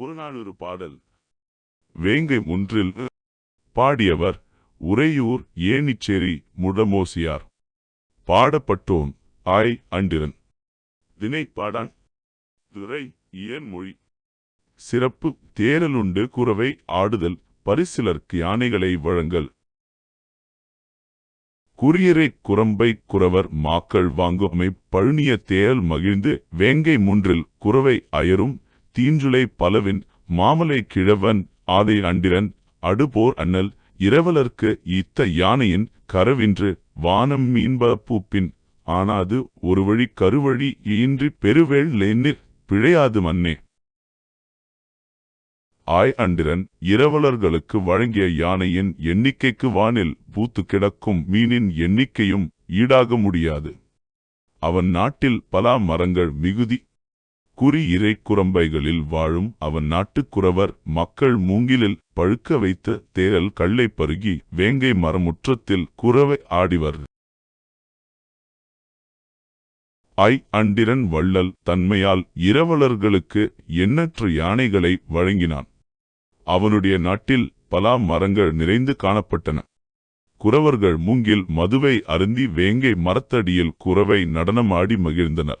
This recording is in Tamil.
புறநானூறு பாடல். வேங்கை முன்றில் பாடியவர் உறையூர் ஏணிச்சேரி முடமோசியார். பாடப்பட்டோன் ஆய் அண்டிரன். திணைப்பாடான் துறை இயன்மொழி சிறப்பு தேரலுண்டு குறவை ஆடுதல் பரிசிலர்க்கு யானைகளை வழங்கல். குறியரை குரம்பை குறவர் மாக்கள் வாங்குமை பழுனிய தேரல் மகிழ்ந்து வேங்கை முன்றில் குறவை அயரும் தீஞ்சுளை பலவின் மாமலை கிழவன் ஆதை அண்டிரன் அடுபோர் அண்ணல் இரவலர்க்கு ஈத்த யானையின் கரவின்று வானம் மீன்ப பூப்பின். ஆனாது ஒருவழி கருவழி ஈன்றி பெருவேள் பிழையாது மன்னே. ஆய் அண்டிரன் இரவலர்களுக்கு வழங்கிய யானையின் எண்ணிக்கைக்கு வானில் பூத்து கிடக்கும் மீனின் எண்ணிக்கையும் ஈடாக முடியாது. அவன் நாட்டில் பலா மரங்கள் மிகுதி குறி இறை குரம்பைகளில் வாழும் அவன் நாட்டுக் குறவர் மக்கள் மூங்கிலில் பழுக்க வைத்த தேரல் கள்ளை பருகி வேங்கை மரமுற்றத்தில் குறவை ஆடிவர். ஐ அண்டிரன் வள்ளல் தன்மையால் இரவலர்களுக்கு எண்ணற்ற யானைகளை வழங்கினான். அவனுடைய நாட்டில் பலா மரங்கள் நிறைந்து காணப்பட்டன. குறவர்கள் மூங்கில் மதுவை அருந்தி வேங்கை மரத்தடியில் குறவை நடனமாடி மகிழ்ந்தனர்.